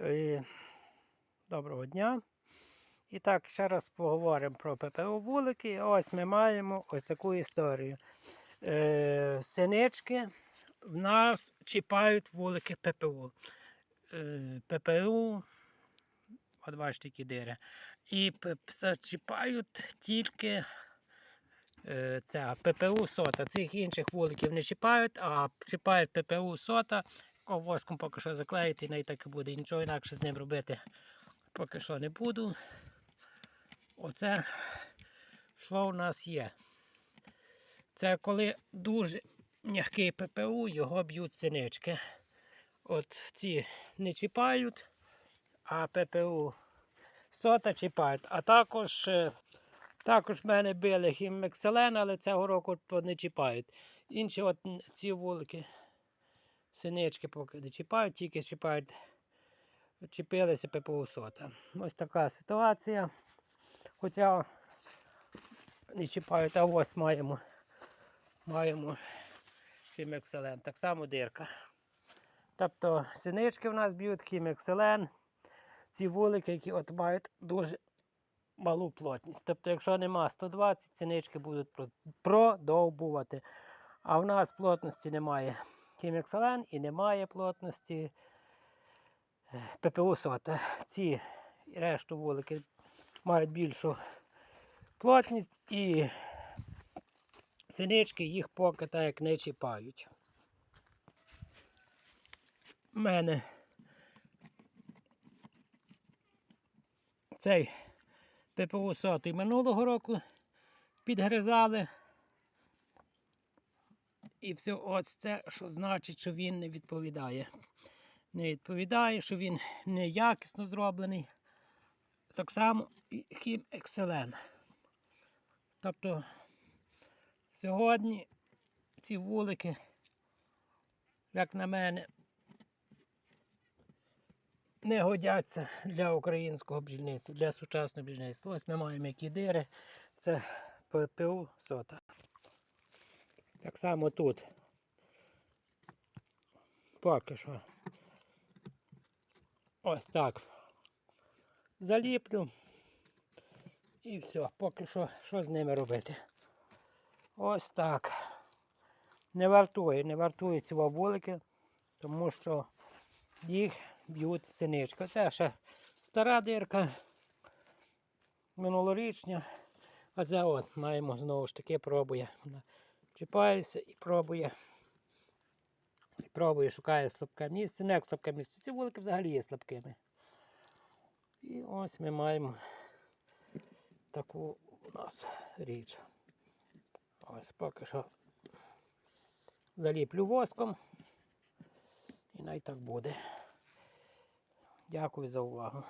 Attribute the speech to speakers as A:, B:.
A: Е, Доброго дня. І так, ще раз поговоримо про ППО вулики. Ось ми маємо ось таку історію. Е, синички в нас чіпають вулики ППО. Е, ППУ, от бачите, які дири. І зачіпають тільки е, ця ППУ сота. Цих інших вуликів не чіпають, а чіпають ППУ сота. Воском поки що заклеїти, і так і буде. Нічого інакше з ним робити поки що не буду. Оце що в нас є. Це коли дуже м'який ППУ, його б'ють синички. От ці не чіпають, а ППУ сота чіпають. А також, е, також в мене били хімекселен, але цього року не чіпають. Інші от ці вулики, синички поки не чіпають, тільки чіпають, чіпилися ППУ сота. Ось така ситуація. Хоча не чіпають, а ось маємо, маємо хімекселен. Так само дирка. Тобто синички в нас б'ють хімекселен. Ці вулики, які от мають дуже малу плотність. Тобто, якщо нема 120, синички будуть продовбувати. А в нас плотності немає хімекселен і немає плотності ППУ сота. Ці решту вулики мають більшу плотність і синички їх поки так як не чіпають. У мене цей ППУ сотий минулого року підгризали. І все ось це, що значить, що він не відповідає. Не відповідає, що він неякісно зроблений. Так само і хім екселен. Тобто сьогодні ці вулики, як на мене, не годяться для українського бджільництва, для сучасного бджільництва. Ось ми маємо які дири. Це ППУ сота. Так само тут. Поки що. Ось так. Заліплю. І все, поки що, що з ними робити? Ось так. Не вартує, не вартує ці вулики, тому що їх б'ють синичка. Це ще стара дирка, минулорічня. А це от маємо знову ж таки пробує. Чіпається і пробує. І пробує, шукає слабке місце. Не як слабке місце. Ці вулики взагалі є слабкими. І ось ми маємо таку у нас річ. Ось поки що заліплю воском. І най так буде. Дякую за увагу.